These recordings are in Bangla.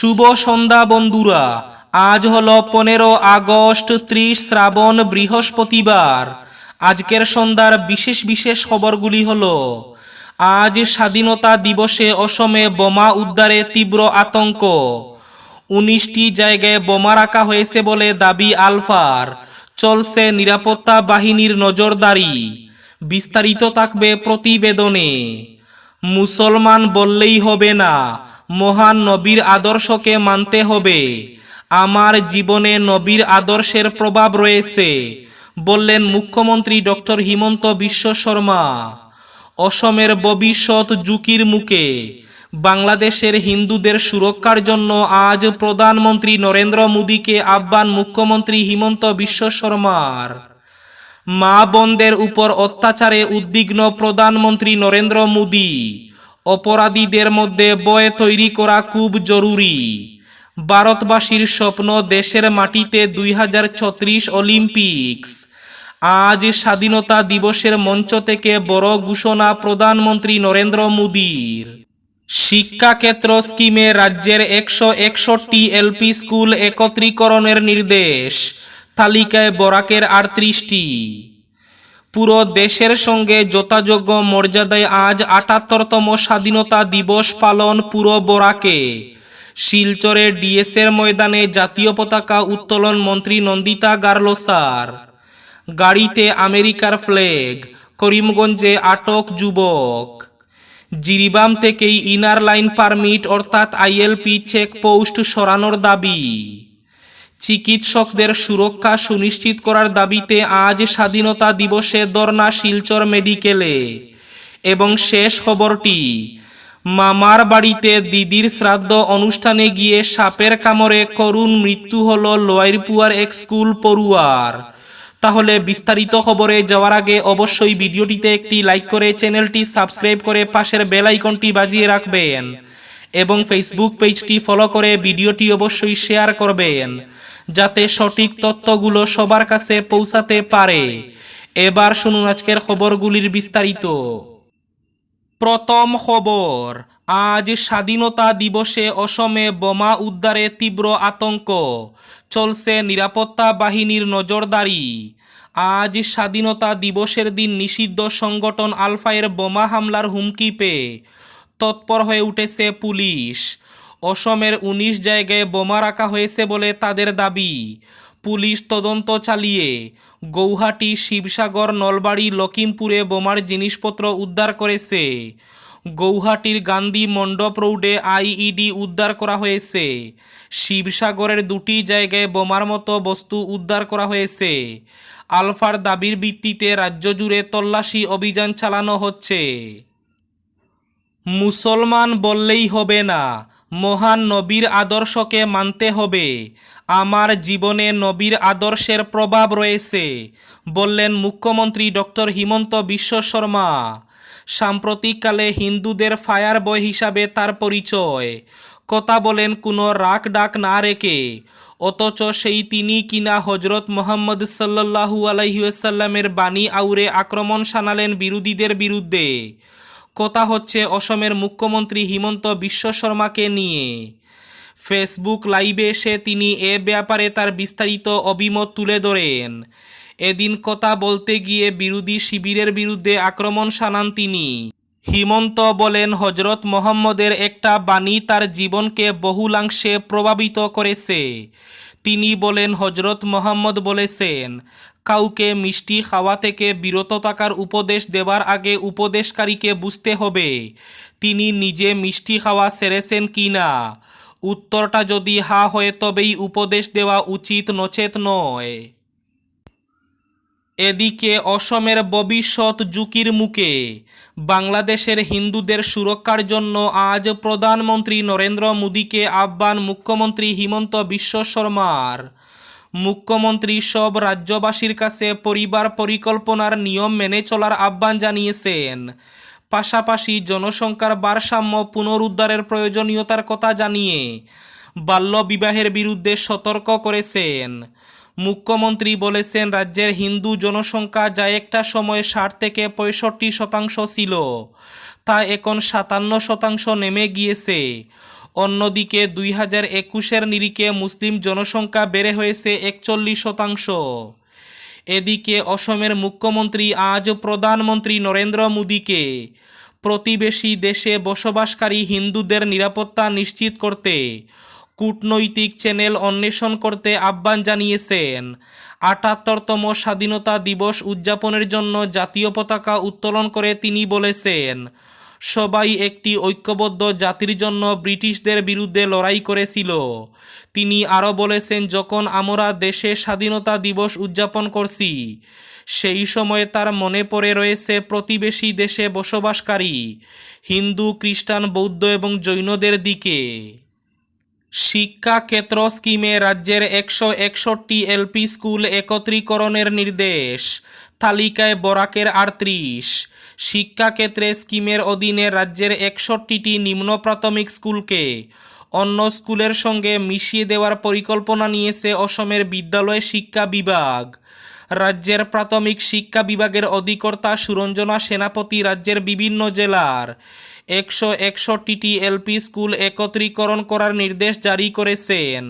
শুভ সন্ধ্যা, বন্ধুরা। আজ হল পনেরো আগস্ট, ত্রিশ শ্রাবণ, বৃহস্পতিবার। আজকের সন্ধ্যার বিশেষ বিশেষ খবরগুলি হল, আজ স্বাধীনতা দিবসে অসমে বোমা উদ্ধারে তীব্র আতঙ্ক। উনিশটি জায়গায় বোমা রাখা হয়েছে বলে দাবি আলফার। চলছে নিরাপত্তা বাহিনীর নজরদারি। বিস্তারিত থাকবে প্রতিবেদনে। মুসলমান বললেই হবে না। মহান নবীর আদর্শকে মানতে হবে। আমার জীবনে নবীর আদর্শের প্রভাব রয়েছে, বললেন মুখ্যমন্ত্রী ডক্টর হিমন্ত বিশ্ব শর্মা। অসমের ভবিষ্যৎ ঝুঁকির মুখে বাংলাদেশের হিন্দুদের সুরক্ষার জন্য আজ প্রধানমন্ত্রী নরেন্দ্র মোদীকে আহ্বান মুখ্যমন্ত্রী হিমন্ত বিশ্ব শর্মার। মা বোনদের উপর অত্যাচারে উদ্বিগ্ন প্রধানমন্ত্রী নরেন্দ্র মোদী। অপরাধীদের মধ্যে বয় তৈরি করা খুব জরুরি। ভারতবাসীর স্বপ্ন দেশের মাটিতে দুই হাজার ছত্রিশ অলিম্পিক্স। আজ স্বাধীনতা দিবসের মঞ্চ থেকে বড় ঘোষণা প্রধানমন্ত্রী নরেন্দ্র মোদীর। শিক্ষাক্ষেত্র স্কিমে রাজ্যের একশো একষট্টি এলপি স্কুল একত্রীকরণের নির্দেশ। তালিকায় বরাকের আটত্রিশটি। পুরো দেশের সঙ্গে যথাযোগ্য মর্যাদায় আজ আটাত্তরতম স্বাধীনতা দিবস পালন পুরো বরাকে। শিলচরে ডিএসের ময়দানে জাতীয় পতাকা উত্তোলন মন্ত্রী নন্দিতা গার্লোসার। গাড়িতে আমেরিকার ফ্ল্যাগ করিমগঞ্জে আটক যুবক। জিরিবাম থেকেই ইনার লাইন পারমিট অর্থাৎ আইএলপি চেকপোস্ট সরানোর দাবি। চিকিৎসকদের সুরক্ষা সুনিশ্চিত করার দাবিতে আজ স্বাধীনতা দিবসে দর্না শিলচর মেডিকেলে। এবং শেষ খবরটি, মামার বাড়িতে দিদির শ্রাদ্ধ অনুষ্ঠানে গিয়ে সাপের কামড়ে করুণ মৃত্যু হল লোয়াইরপুয়ার এক স্কুল পড়ুয়ার। তাহলে বিস্তারিত খবরে যাওয়ার আগে অবশ্যই ভিডিওটিতে একটি লাইক করে চ্যানেলটি সাবস্ক্রাইব করে পাশের বেল বাজিয়ে রাখবেন। এবং ফেসবুক পেজটি ফলো করে ভিডিওটি অবশ্যই শেয়ার করবেন। যাতে সঠিক তথ্যগুলো সবার কাছে পৌঁছাতে পারে। এবার শুনুন আজকের খবরগুলির বিস্তারিত। প্রথম খবর, আজ স্বাধীনতা দিবসে অসমে বোমা উদ্ধারে তীব্র আতঙ্ক। চলছে নিরাপত্তা বাহিনীর নজরদারি। আজ স্বাধীনতা দিবসের দিন নিষিদ্ধ সংগঠন আলফায়ের বোমা হামলার হুমকি পেয়ে তৎপর হয়ে উঠেছে পুলিশ। অসমের উনিশ জায়গায় বোমা রাখা হয়েছে বলে তাদের দাবি। পুলিশ তদন্ত চালিয়ে গৌহাটি, শিবসাগর, নলবাড়ি লখিমপুরে বোমার জিনিসপত্র উদ্ধার করেছে। গৌহাটির গান্ধী মণ্ডপ রোডে আইইডি উদ্ধার করা হয়েছে। শিবসাগরের দুটি জায়গায় বোমার মতো বস্তু উদ্ধার করা হয়েছে। আলফার দাবির ভিত্তিতে রাজ্য জুড়ে তল্লাশি অভিযান চালানো হচ্ছে। মুসলমান বললেই হবে না। মহান নবীর আদর্শকে মানতে হবে। আমার জীবনে নবীর আদর্শের প্রভাব রয়েছে, বললেন মুখ্যমন্ত্রী ডক্টর হিমন্ত বিশ্ব শর্মা। সাম্প্রতিককালে হিন্দুদের ফায়ার বয় হিসাবে তার পরিচয়। কথা বলেন কোনো রাগ ডাক না রেখে, অথচ সেই তিনি কিনা হজরত মোহাম্মদ সাল্লাহু আলহিউসাল্লামের বাণী আউরে আক্রমণ শানালেন বিরোধীদের বিরুদ্ধে। কথা হচ্ছে অসমের মুখ্যমন্ত্রী হিমন্ত বিশ্ব শর্মাকে নিয়ে। ফেসবুক লাইভে এসে তিনি এ ব্যাপারে তার বিস্তারিত অভিমত তুলে ধরেন। এদিন কথা বলতে গিয়ে বিরোধী শিবিরের বিরুদ্ধে আক্রমণ শানান তিনি। হিমন্ত বলেন, হজরত মোহাম্মদের একটা বাণী তার জীবনকে বহুলাংশে প্রভাবিত করেছে। তিনি বলেন, হজরত মোহাম্মদ বলেছেন কাউকে মিষ্টি খাওয়া থেকে বিরত থাকার উপদেশ দেওয়ার আগে উপদেশকারীকে বুঝতে হবে, তিনি নিজে মিষ্টি খাওয়া সেরেছেন কি না। উত্তরটা যদি হা হয় তবেই উপদেশ দেওয়া উচিত নচেত নয়। এদিকে অসমের ভবিষ্যৎ ঝুঁকির মুখে বাংলাদেশের হিন্দুদের সুরক্ষার জন্য আজ প্রধানমন্ত্রী নরেন্দ্র মোদীকে আহ্বান মুখ্যমন্ত্রী হিমন্ত বিশ্ব শর্মার। মুখ্যমন্ত্রী সব রাজ্যবাসীর কাছে পরিবার পরিকল্পনার নিয়ম মেনে চলার আহ্বান জানিয়েছেন। পাশাপাশি জনসংখ্যার ভারসাম্য পুনরুদ্ধারের প্রয়োজনীয়তার কথা জানিয়ে বাল্যবিবাহের বিরুদ্ধে সতর্ক করেছেন। মুখ্যমন্ত্রী বলেছেন, রাজ্যের হিন্দু জনসংখ্যা যা একটা সময় ষাট থেকে পঁয়ষট্টি শতাংশ ছিল, তা এখন সাতান্ন শতাংশ নেমে গিয়েছে। অন্যদিকে দুই হাজার একুশের নিরিখে মুসলিম জনসংখ্যা বেড়ে হয়েছে একচল্লিশ শতাংশ। এদিকে অসমের মুখ্যমন্ত্রী আজ প্রধানমন্ত্রী নরেন্দ্র মোদীকে প্রতিবেশী দেশে বসবাসকারী হিন্দুদের নিরাপত্তা নিশ্চিত করতে কূটনৈতিক চ্যানেল অন্বেষণ করতে আহ্বান জানিয়েছেন। আটাত্তরতম স্বাধীনতা দিবস উদযাপনের জন্য জাতীয় পতাকা উত্তোলন করে তিনি বলেছেন সবাই একটি ঐক্যবদ্ধ জাতির জন্য ব্রিটিশদের বিরুদ্ধে লড়াই করেছিল। তিনি আরও বলেছেন, যখন আমরা দেশে স্বাধীনতা দিবস উদযাপন করছি, সেই সময়ে তার মনে পড়ে রয়েছে প্রতিবেশী দেশে বসবাসকারী, হিন্দু, খ্রিস্টান, বৌদ্ধ এবং জৈনদের দিকে। শিক্ষা ক্ষেত্র স্কিমে রাজ্যের একশো একষট্টি এলপি স্কুল একত্রীকরণের নির্দেশ। তালিকায় বরাকের আটত্রিশ। শিক্ষাক্ষেত্রে স্কিমের অধীনে রাজ্যের একষট্টিটি নিম্ন প্রাথমিক স্কুলকে অন্য স্কুলের সঙ্গে মিশিয়ে দেওয়ার পরিকল্পনা নিয়েছে অসমের বিদ্যালয় শিক্ষা বিভাগ। রাজ্যের প্রাথমিক শিক্ষা বিভাগের অধিকর্তা সুরঞ্জনা সেনাপতি রাজ্যের বিভিন্ন জেলার একশো একষট্টিটি এলপি স্কুল একত্রীকরণ করার নির্দেশ জারি করেছেন।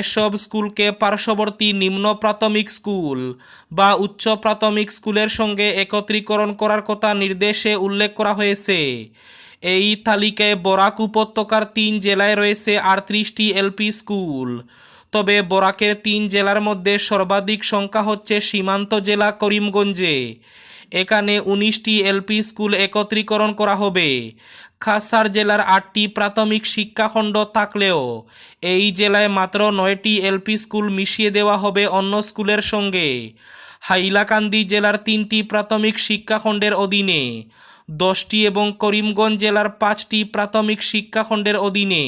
এসব স্কুলকে পার্শ্ববর্তী নিম্ন প্রাথমিক স্কুল বা উচ্চ প্রাথমিক স্কুলের সঙ্গে একত্রীকরণ করার কথা নির্দেশে উল্লেখ করা হয়েছে। এই তালিকায় বরাক উপত্যকার তিন জেলায় রয়েছে আটত্রিশটি এলপি স্কুল। তবে বরাকের তিন জেলার মধ্যে সর্বাধিক সংখ্যা হচ্ছে সীমান্ত জেলা করিমগঞ্জে। এখানে উনিশটি এলপি স্কুল একত্রীকরণ করা হবে। খাসার জেলার আটটি প্রাথমিক শিক্ষাখণ্ড থাকলেও এই জেলায় মাত্র নয়টি এলপি স্কুল মিশিয়ে দেওয়া হবে অন্য স্কুলের সঙ্গে। হাইলাকান্দি জেলার তিনটি প্রাথমিক শিক্ষাখণ্ডের অধীনে, দশটি এবং করিমগঞ্জ জেলার পাঁচটি প্রাথমিক শিক্ষাখণ্ডের অধীনে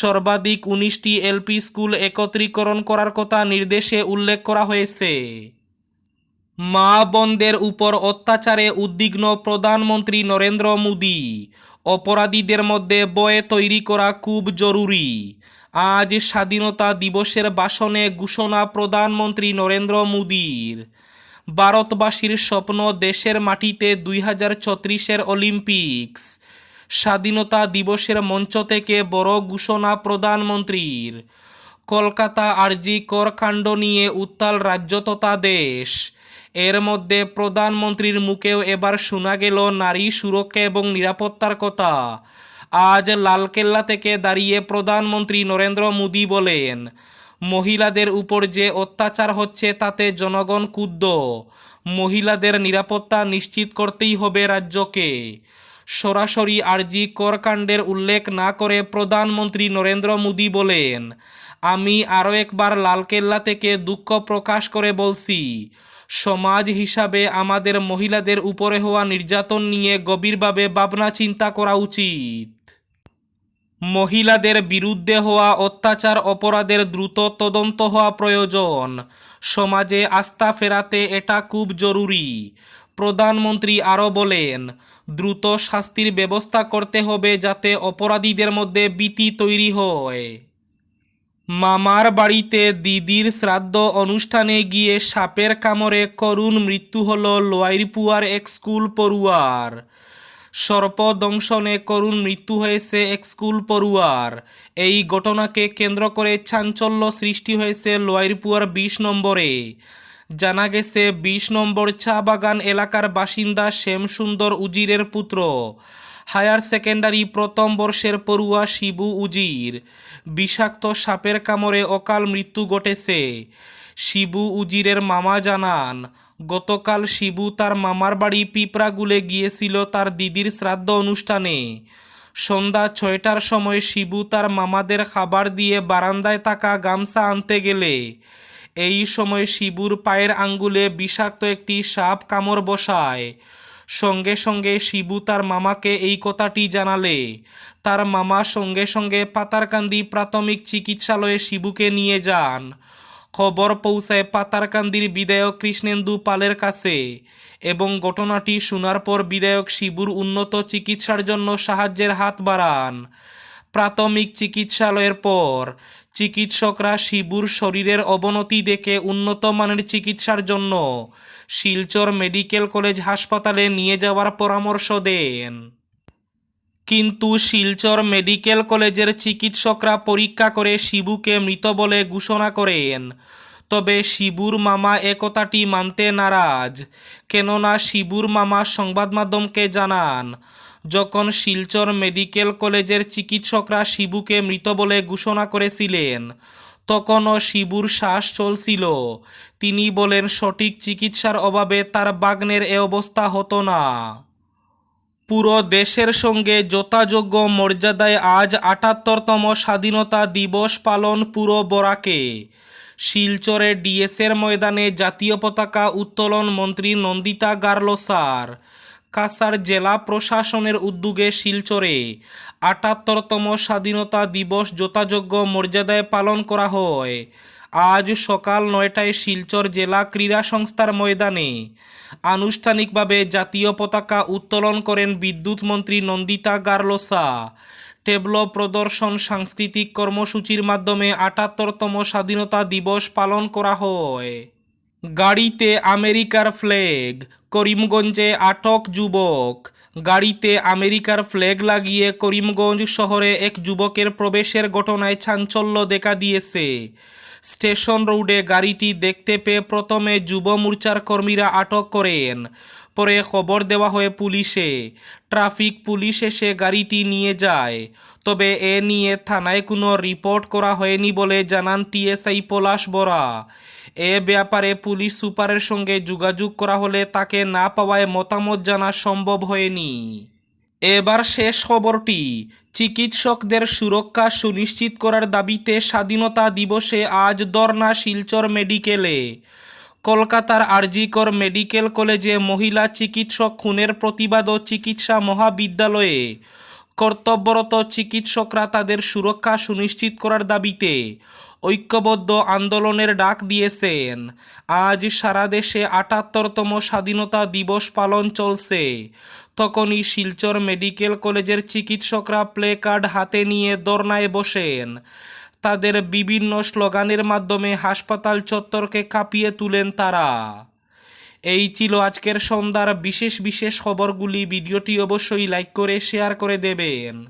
সর্বাধিক উনিশটি এলপি স্কুল একত্রীকরণ করার কথা নির্দেশে উল্লেখ করা হয়েছে। মা বোনদের উপর অত্যাচারে উদ্বিগ্ন প্রধানমন্ত্রী নরেন্দ্র মোদী। অপরাধীদের মধ্যে বয়ে তৈরি করা খুব জরুরি। আজ স্বাধীনতা দিবসের ভাষণে ঘোষণা প্রধানমন্ত্রী নরেন্দ্র মোদীর। ভারতবাসীর স্বপ্ন দেশের মাটিতে দুই হাজার ছত্রিশের অলিম্পিক্স। স্বাধীনতা দিবসের মঞ্চ থেকে বড় ঘোষণা প্রধানমন্ত্রীর। কলকাতা আরজি করকাণ্ড নিয়ে উত্তাল রাজ্য তথা দেশ। এর মধ্যে প্রধানমন্ত্রীর মুখেও এবার শোনা গেল নারী সুরক্ষা এবং নিরাপত্তার কথা। আজ লালকেল্লা থেকে দাঁড়িয়ে প্রধানমন্ত্রী নরেন্দ্র মোদী বলেন, মহিলাদের উপর যে অত্যাচার হচ্ছে তাতে জনগণ ক্ষুব্ধ। মহিলাদের নিরাপত্তা নিশ্চিত করতেই হবে রাজ্যকে। সরাসরি আরজি করকাণ্ডের উল্লেখ না করে প্রধানমন্ত্রী নরেন্দ্র মোদী বলেন, আমি আরও একবার লালকেল্লা থেকে দুঃখ প্রকাশ করে বলছি সমাজ হিসাবে আমাদের মহিলাদের উপরে হওয়া নির্যাতন নিয়ে গভীরভাবে ভাবনা চিন্তা করা উচিত। মহিলাদের বিরুদ্ধে হওয়া অত্যাচার অপরাধের দ্রুত তদন্ত হওয়া প্রয়োজন। সমাজে আস্থা ফেরাতে এটা খুব জরুরি। প্রধানমন্ত্রী আরও বলেন, দ্রুত শাস্তির ব্যবস্থা করতে হবে যাতে অপরাধীদের মধ্যে ভীতি তৈরি হয়। মামার বাড়িতে দিদির শ্রাদ্ধ অনুষ্ঠানে গিয়ে সাপের কামড়ে করুণ মৃত্যু হল লোয়াইরপুয়ার এক স্কুল পড়ুয়ার। সর্পদংশনে করুণ মৃত্যু হয়েছে এক স্কুল পড়ুয়ার। এই ঘটনাকে কেন্দ্র করে চাঞ্চল্য সৃষ্টি হয়েছে লোয়াইরপুয়ার বিশ নম্বরে। জানা গেছে, বিশ নম্বর চা বাগান এলাকার বাসিন্দা শ্যামসুন্দর উজিরের পুত্র। হায়ার সেকেন্ডারি প্রথম বর্ষের পড়ুয়া শিবু উজির। বিষাক্ত সাপের কামড়ে অকাল মৃত্যু ঘটেছে। শিবু উজিরের মামা জানান, গতকাল শিবু তার মামার বাড়ি পিঁপড়াগুলে গিয়েছিল তার দিদির শ্রাদ্ধ অনুষ্ঠানে। সন্ধ্যা ছয়টার সময় শিবু তার মামাদের খাবার দিয়ে বারান্দায় থাকা গামছা আনতে গেলে। এই সময় শিবুর পায়ের আঙ্গুলে বিষাক্ত একটি সাপ কামড় বসায়। সঙ্গে সঙ্গে শিবু তার মামাকে এই কথাটি জানালে। তার মামা সঙ্গে সঙ্গে পাতারকান্দি প্রাথমিক চিকিৎসালয়ে শিবুকে নিয়ে যান। খবর পৌঁছায় পাতারকান্দির বিধায়ক কৃষ্ণেন্দু পালের কাছে এবং ঘটনাটি শোনার পর বিধায়ক শিবুর উন্নত চিকিৎসার জন্য সাহায্যের হাত বাড়ান। প্রাথমিক চিকিৎসালয়ের পর চিকিৎসকরা শিবুর শরীরের অবনতি দেখে উন্নত মানের চিকিৎসার জন্য শিলচর মেডিকেল কলেজ হাসপাতালে নিয়ে যাওয়ার পরামর্শ দেন। কিন্তু শিলচর মেডিকেল কলেজের চিকিৎসকরা পরীক্ষা করে শিবুকে মৃত বলে ঘোষণা করেন। তবে শিবুর মামা একতাটি মানতে নারাজ। কেননা শিবুর মামা সংবাদ মাধ্যমকে জানান, যখন শিলচর মেডিকেল কলেজের চিকিৎসকরা শিবুকে মৃত বলে ঘোষণা করেছিলেন, তখনও শিবুর শ্বাস চলছিল। তিনি বলেন, সঠিক চিকিৎসার অভাবে তার বাগ্নের এ অবস্থা হতো না। পুরো দেশের সঙ্গে যথাযোগ্য মর্যাদায় আজ আটাত্তরতম স্বাধীনতা দিবস পালন পুরো বরাকে। শিলচরে ডিএসের ময়দানে জাতীয় পতাকা উত্তোলন মন্ত্রী নন্দিতা গার্লোসার। কাসার জেলা প্রশাসনের উদ্যোগে শিলচরে আটাত্তরতম স্বাধীনতা দিবস যথাযোগ্য মর্যাদায় পালন করা হয়। আজ সকাল নয়টায় শিলচর জেলা ক্রীড়া সংস্থার ময়দানে আনুষ্ঠানিকভাবে জাতীয় পতাকা উত্তোলন করেন বিদ্যুৎ মন্ত্রী নন্দিতা গার্লোসা। টেবলো প্রদর্শন সাংস্কৃতিক কর্মসূচির মাধ্যমে আটাত্তরতম স্বাধীনতা দিবস পালন করা হয়। গাড়িতে আমেরিকার ফ্ল্যাগ, করিমগঞ্জে আটক যুবক। গাড়িতে আমেরিকার ফ্ল্যাগ লাগিয়ে করিমগঞ্জ শহরে এক যুবকের প্রবেশের ঘটনায় চাঞ্চল্য দেখা দিয়েছে। স্টেশন রোডে গাড়িটি দেখতে পেয়ে প্রথমে যুব মোর্চার কর্মীরা আটক করেন। পরে খবর দেওয়া হয় পুলিশে। ট্রাফিক পুলিশ এসে গাড়িটি নিয়ে যায়। তবে এ নিয়ে থানায় কোনো রিপোর্ট করা হয়নি বলে জানান টিএসআই পলাশ বরা এ ব্যাপারে পুলিশ সুপারের সঙ্গে যোগাযোগ করা হলে তাকে না পাওয়ায় মতামত জানা সম্ভব হয়নি। এবার শেষ খবরটি। চিকিৎসকদের সুরক্ষা সুনিশ্চিত করার দাবিতে স্বাধীনতা দিবসে আজ দর্না শিলচর মেডিকেলে। কলকাতার আরজিকর মেডিকেল কলেজে মহিলা চিকিৎসক খুনের প্রতিবাদ ও চিকিৎসা মহাবিদ্যালয়ে। কর্তব্যরত চিকিৎসকরা তাদের সুরক্ষা সুনিশ্চিত করার দাবিতে ঐক্যবদ্ধ আন্দোলনের ডাক দিয়েছেন। আজ সারা দেশে আটাত্তরতম স্বাধীনতা দিবস পালন চলছে। তখনই শিলচর মেডিকেল কলেজের চিকিৎসকরা প্লে কার্ড হাতে নিয়ে দর্নায় বসেন। তাদের বিভিন্ন স্লোগানের মাধ্যমে হাসপাতাল চত্বরকে কাঁপিয়ে তুলেন তারা। এই ছিল আজকের সন্ধ্যার বিশেষ বিশেষ খবরগুলি। ভিডিওটি অবশ্যই লাইক করে, শেয়ার করে দেবেন।